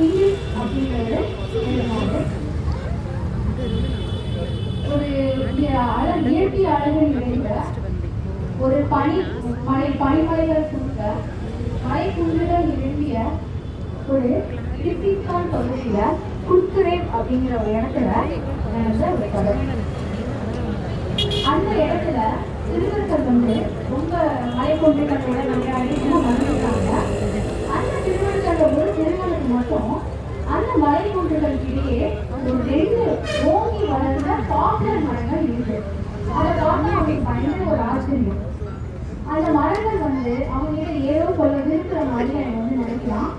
English அப்படிங்கிறது ஒரு இயற்கை நிறைந்த ஒரு பனி மலை பனிமலைகள் மலை குன்றுகள் நிரம்பிய ஒரு கிர்கிஸ்தான் பகுதியில குர்குரேவ் அப்படிங்கிற ஒரு இடத்துல நடந்த ஒரு அந்த இடத்துல சிறுவர்கள் வந்து ரொம்ப மலை குன்றுகளோட நிறைய எல்லாம் வந்துருக்காங்க. அந்த ஒரு சிறுவனுக்கு மட்டும் அந்த மலை குன்றுகளுக்கு ஒரு ரெண்டு ஓங்கி வளர்ந்த பாப்புலர் மரங்கள் இருக்கு. அதை பார்த்தா அவங்களுக்கு பயங்கர ஒரு ஆச்சரியம். அந்த மரங்கள் வந்து அவங்க ஏதோ சொல்ல விரும்புற மாதிரி அவன் வந்து நினைக்கிறான்.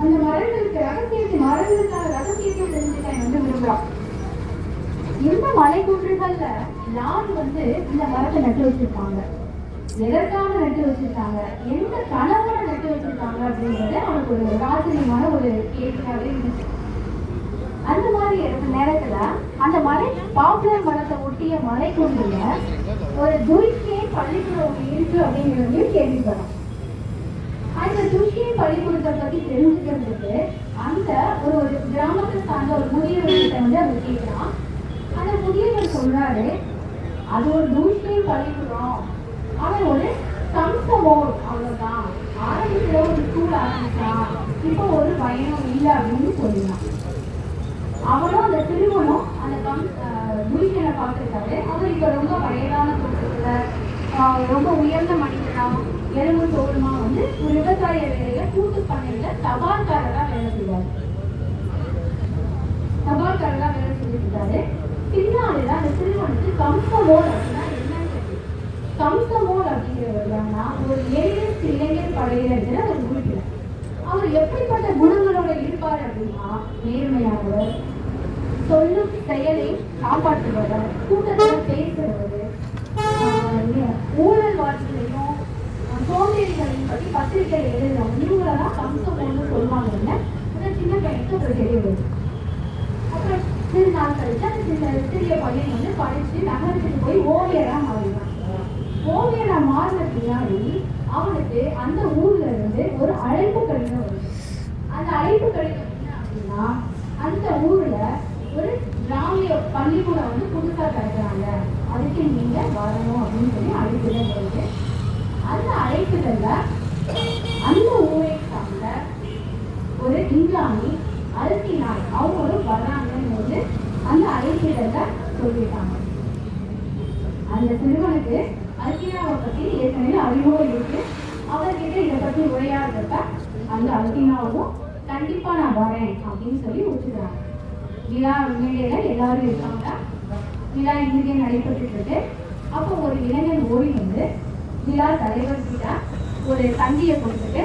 அந்த மரங்களுக்கு ரகசியத்தை மரங்களுக்கான ரகசியத்தை தெரிஞ்சுக்க அவன் வந்து விரும்புறான். இந்த மலை குன்றுகள்ல யார் வந்து இந்த மரத்தை நட்டு வச்சிருக்காங்க எதற்காக நட்டு வச்சிருக்காங்க? எந்த கனவோட நட்டு வச்சிருக்காங்க அப்படிங்கிறது அவனுக்கு ஒரு ஒரு ஆச்சரியமான ஒரு கேள்வியாகவே இருந்துச்சு. அந்த மாதிரி இருக்க நேரத்துல அந்த மலை பாப்புலர் மரத்தை ஒட்டிய மலை கொண்டுள்ள ஒரு துருக்கியை பள்ளிக்கூடம் ஒண்ணு இருக்கு அப்படிங்கிறதையும் கேள்விப்படும். அந்த துருக்கியை பள்ளிக்கூடத்தை பத்தி தெரிஞ்சுக்கிறதுக்கு அந்த ஒரு ஒரு கிராமத்தை சார்ந்த ஒரு முதியவர்கிட்ட வந்து அவர் கேட்கிறான் அந்த முதியவர் சொல்றாரு அது ஒரு துருக்கியை பள்ளிக்கூடம். அவன் ஒரு கம்சமோர் அவ்வளவுதான். ஆரம்பத்துல ஒரு ஸ்கூல் ஆரம்பிச்சா இப்போ ஒரு பயணம் இல்லை அப்படின்னு சொல்லினான். அவனும் அந்த திருமணம் அந்த கம் துரிக்கனை பார்த்துருக்காரு அவர் இப்போ ரொம்ப வயதான தோற்றத்துல ஆஹ் ரொம்ப உயர்ந்த மனிதனா எலும்பு தோலுமா வந்து ஒரு விவசாய வேலையில கூட்டு பண்ணையில தபால்காரரா வேலை செய்வார் தபால்காரரா வேலை செஞ்சுட்டு இருக்காரு பின்னாடிதான் அந்த சிறுவனுக்கு கம்சமோல் அப்படின்னு கம்சமோல் அப்படிங்கிறவர் யாருன்னா ஒரு எளிய இளைஞர் படையினர் அவர் ஒரு அவர் எப்படிப்பட்ட குணங்களோட இருப்பார் அப்படின்னா நேர்மையானவர் சொல்லும் செயலை காப்பாற்றுபவர் கூட்டத்தில் பேசுறவர் ஊழல் வாழ்க்கையிலையும் சோம்பேறிகளையும் பற்றி பத்திரிகை எழுதுறவங்க இவங்களெல்லாம் கம்சமோன்னு சொல்லுவாங்க இல்ல அந்த சின்ன பையனுக்கு ஒரு தெரிய வருது அப்புறம் சிறு நாள் கழிச்சு அந்த சின்ன சிறிய பையன் வந்து படிச்சு நகரத்துக்கு போய் ஓவியராக மாறிடும் ஓவியரா மாறின பின்னாடி அவனுக்கு அந்த ஊர்ல இருந்து ஒரு அழைப்பு கடிதம் வருது அந்த அழைப்பு கடிதம் என்ன அப்படின்னா அந்த ஊர்ல ஒரு கிராமிய பள்ளிக்கூடம் வந்து புதுசா திறக்கிறாங்க அதுக்கு நீங்க வரணும் அப்படின்னு சொல்லி அழைப்புதான் வருது அந்த அழைப்புதல்ல அந்த ஊரை சார்ந்த ஒரு இங்கிலாமி அரிசி நாய் அவங்களும் வர்றாங்கன்னு வந்து அந்த அழைப்பிதழ்ல சொல்லிட்டாங்க. அந்த சிறுவனுக்கு அல்கினாவை பத்தி ஏற்கனவே அறிமுகம் இருக்கு. அவர்கிட்ட இதை பத்தி உரையாடுறப்ப அந்த அல்கினாவும் கண்டிப்பா நான் வரேன் அப்படின்னு சொல்லி ஒத்துக்கிறாங்க. விழா மேடையில எல்லாரும் இருக்காங்க. விழா இங்கே நடைபெற்றுட்டு இருக்கு. அப்போ ஒரு இளைஞன் ஓடி வந்து விழா தலைவர் கிட்ட ஒரு தந்தியை கொடுத்துட்டு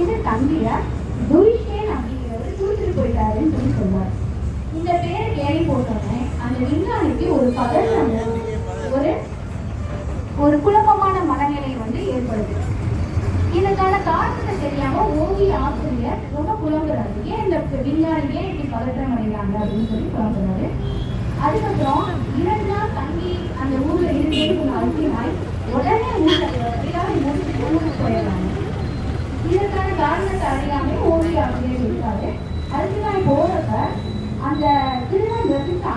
இந்த தந்தியை துரிஷேன் அப்படிங்கிறவர் கொடுத்துட்டு போயிட்டாருன்னு சொல்லி சொன்னார். இந்த பேரை கேள்வி போட்டோன்னே அந்த விஞ்ஞானிக்கு ஒரு பதட்டம் ஒரு ஒரு குழப்பமான மனநிலை வந்து ஏற்படுது. இதற்கான காரணத்தை தெரியாம ஓவிய ஆசிரியர் ரொம்ப குழம்புறாரு ஏன் இந்த விஞ்ஞானி ஏன் இப்படி பதற்றம் அடைகிறாங்க அப்படின்னு சொல்லி குழம்புறாரு அதுக்கப்புறம் இரண்டு நாள் தங்கி அந்த ஊர்ல இருந்து அழுத்தினாய் உடனே ஊர்ல ஊருக்கு போயிடுறாங்க. இதற்கான காரணத்தை அறியாம ஓவிய ஆசிரியர் இருக்காரு. அழுத்தினாய் போறப்ப அந்த திருமணம்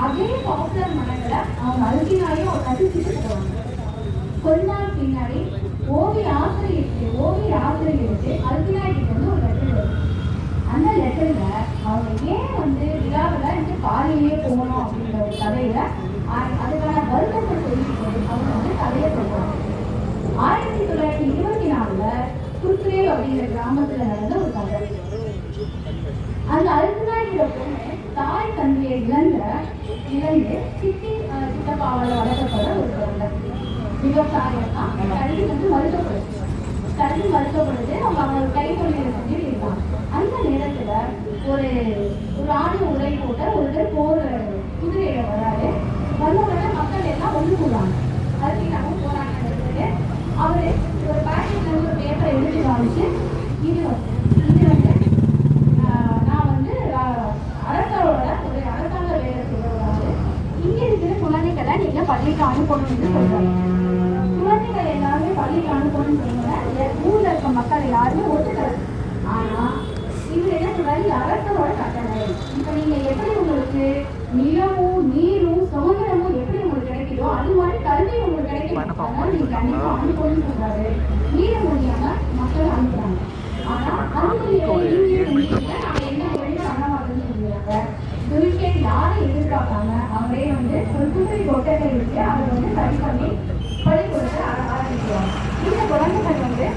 அதே பாப்புலர் மனங்களை அவங்க அழுத்தினாயும் ரசிச்சுட்டு போவாங்க கொஞ்ச நாள் பின்னாடி ஓவிய ஆசிரியருக்கு ஓவிய ஆசிரியருக்கு அல்பினாய்க்கு வந்து ஒரு லெட்டர் வரும். அந்த லெட்டர்ல அவங்க ஏன் வந்து விழாவில் இங்கே காலையிலேயே போகணும் அப்படின்ற ஒரு கதையில அதுக்கான வருத்தத்தை சொல்லிட்டு அவங்க வந்து கதையை சொல்றாங்க. ஆயிரத்தி தொள்ளாயிரத்தி இருபத்தி நாலுல குர்குரேவ் அப்படிங்கிற கிராமத்துல நடந்த ஒரு கதை. அந்த அல்பினாயோட பொண்ணு தாய் தந்தையை இழந்த இழந்து விவசாயம் தான் கல்வி வந்து மறுக்கப்படுது கல்வி மறுக்கப்படுது அவங்க அவங்க கைத்தொழிலை செஞ்சு இருக்காங்க அந்த நேரத்துல ஒரு ஒரு ராணுவ உடை போட்ட ஒருத்தர் போர் குதிரையில வராரு வந்த உடனே மக்கள் எல்லாம் ஒன்று கூடுறாங்க அதுக்கு நாங்கள் போராட்டம் அவரு ஒரு பேக்கெட்ல இருந்து ஒரு பேப்பரை எடுத்து காமிச்சு இது வந்து இது வந்து ஆஹ், நான் வந்து ஆஹ், அரசரோட ஒரு அரசாங்க வேலை செய்யக்கூடாது இங்க இருக்கிற குழந்தைகளை நீங்க பள்ளிக்கு அனுப்பணும்னு சொல்றாங்க. மக்கள் எல்லாருமே ஒத்துக்கல. ஆனா இவர் என்ன சொல்றாரு? இது அரசரோட கட்டளை. இப்ப நீங்க எப்படி உங்களுக்கு நிலமும் நீரும் சுதந்திரமும் எப்படி உங்களுக்கு கிடைக்குதோ அது மாதிரி கல்வி உங்களுக்கு கிடைக்கும் அதனால நீங்க கண்டிப்பா அனுப்பணும்னு சொல்றாரு. மீற முடியாம மக்கள் அனுப்புறாங்க. ஆனா அனுமதியை நாம என்ன வழி பண்ண மாட்டோம்னு சொல்லுவாங்க யாரை எதிர்பார்க்காம அவரே வந்து ஒரு குதிரை கொட்டகை இருக்கு அதை வந்து சரி பண்ணி பள்ளிக்கூடத்தை ஆர- ஆரம்பிக்கிறாங்க இந்த குழந்தைகள் வந்து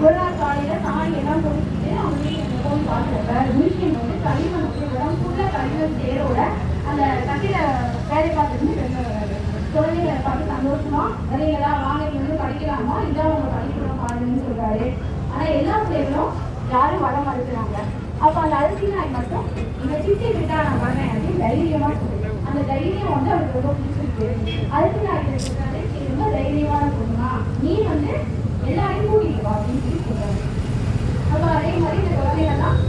ஒரு நாள் காலையில சாணி எல்லாம் குடிச்சிட்டு அவங்க வீட்டுக்கு போய் பார்க்குறப்ப துருக்கேன் வந்து களிமண் வந்து உடம்பு சேரோட அந்த கட்டிட வேலை பார்த்துட்டு வெளில வராரு பார்த்து சந்தோஷமா வரீங்களா வாங்க இங்க வந்து படிக்கலாமா? இதான் உங்க பள்ளிக்கூடம் பாருங்கன்னு சொல்றாரு. ஆனா எல்லா பிள்ளைகளும் யாரும் வர மறுக்கிறாங்க. அப்ப அந்த அரிசி நாய் மட்டும் இந்த சிட்டி விட்டா நான் வரேன் அப்படின்னு தைரியமா அந்த தைரியம் வந்து அவருக்கு ரொம்ப பிடிச்சிருக்கு. அரிசி நாய் சொல்றாரு ரொம்ப தைரியமான பொண்ணுமா? நீ வந்து எல்லாரையும் கூட்டிட்டு வா அப்படின்னு சொல்லி சொல்றாரு. அப்ப அதே மாதிரி இந்த குழந்தைகள்லாம்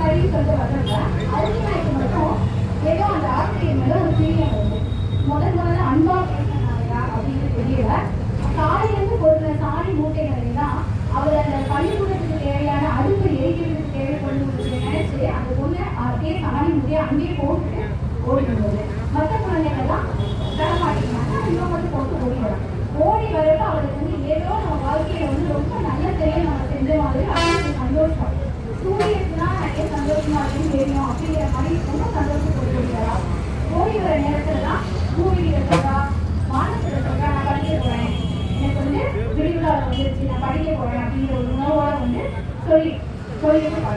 சரி சொல்லிட்டு வர்றாங்க. ஏதோ அந்த ஆசிரியர் மேல ஒரு பிரியம் வருது. முதல் முதல்ல அன்பா பேசினாங்களா அப்படின்னு தெரியல. காலையிலேருந்து ஒரு சாணி மூட்டைகளை தான் அவர் அந்த பள்ளிக்கூடத்துக்கு தேவையான அடுப்பு எரிக்கிறதுக்கு தேவைப்படும் நினைச்சு அந்த பொண்ணு அப்படியே சாணி மூட்டையை அங்கேயே போட்டு ஓடி வந்தது. மற்ற குழந்தைகள்லாம் தர மாட்டேங்கிறாங்க இவங்க மட்டும் போட்டு ஓடி ஓடி வரப்ப அவருக்கு வந்து ஏதோ நம்ம வாழ்க்கையில வந்து ரொம்ப நல்ல செயல் நம்ம செஞ்ச மாதிரி சந்தோஷம். சந்தோஷம் தான் நிறைய சந்தோஷமா இருக்குன்னு தெரியும் அப்படிங்கிற மாதிரி ரொம்ப சந்தோஷம் இருக்கிறா ஓடி வர நேரத்துல தான் பூமியில சொல்றா வானத்துல சொல்றா நான் படிக்க போறேன் எனக்கு வந்து விரிவுலா வந்துருச்சு நான் படிக்க போறேன் அப்படிங்கிற ஒரு உணவோட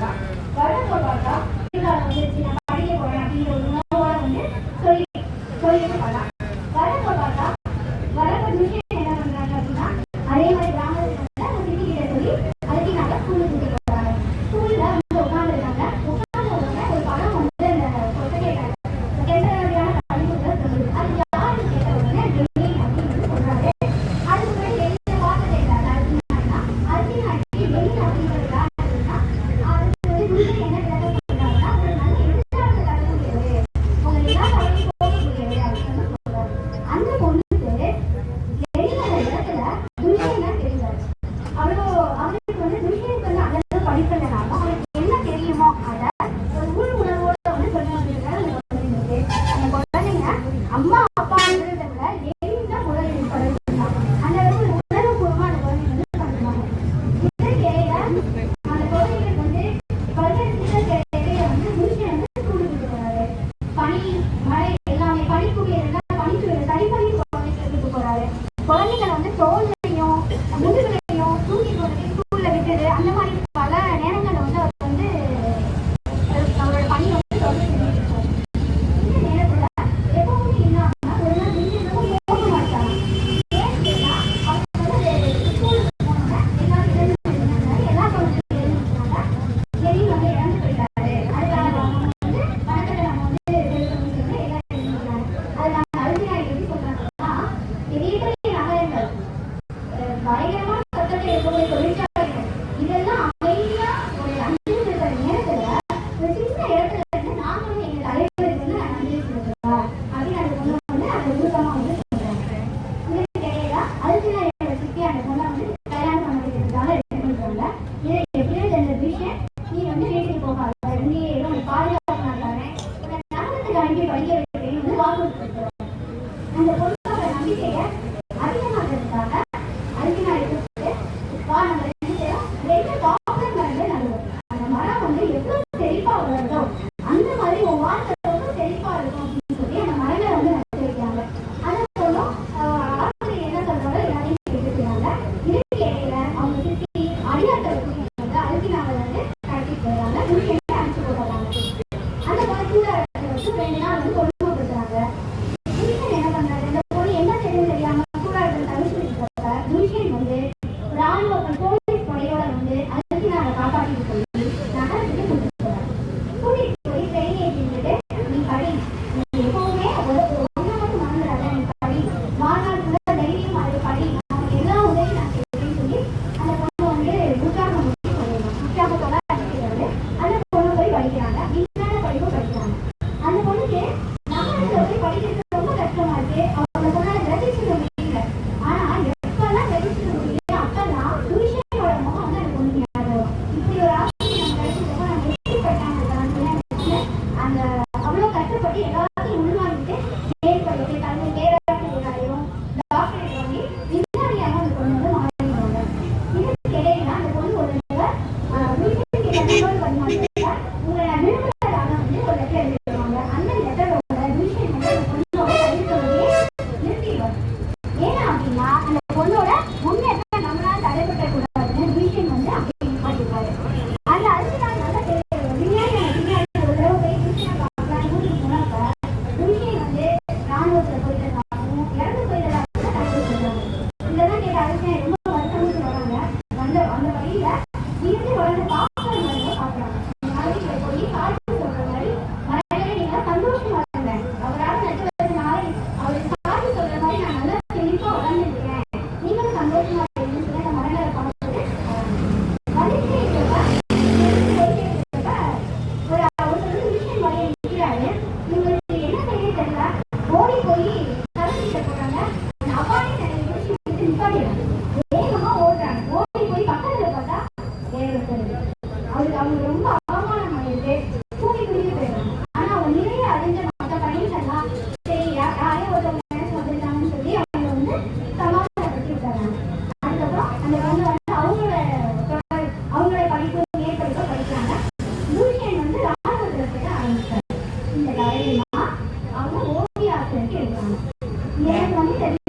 வண்டி வண்டி அந்த பொண்ணு அவர் அவங்க அடைஞ்ச மற்ற பயணிகள்லாம் சரி அந்த குழந்தை வந்து அவங்களோட அவங்களோட படிப்பு வந்து ராணுவத்தில் அவங்க ஓவிய ஆசிரியருக்கு எடுக்கிறாங்க எனக்கு வந்து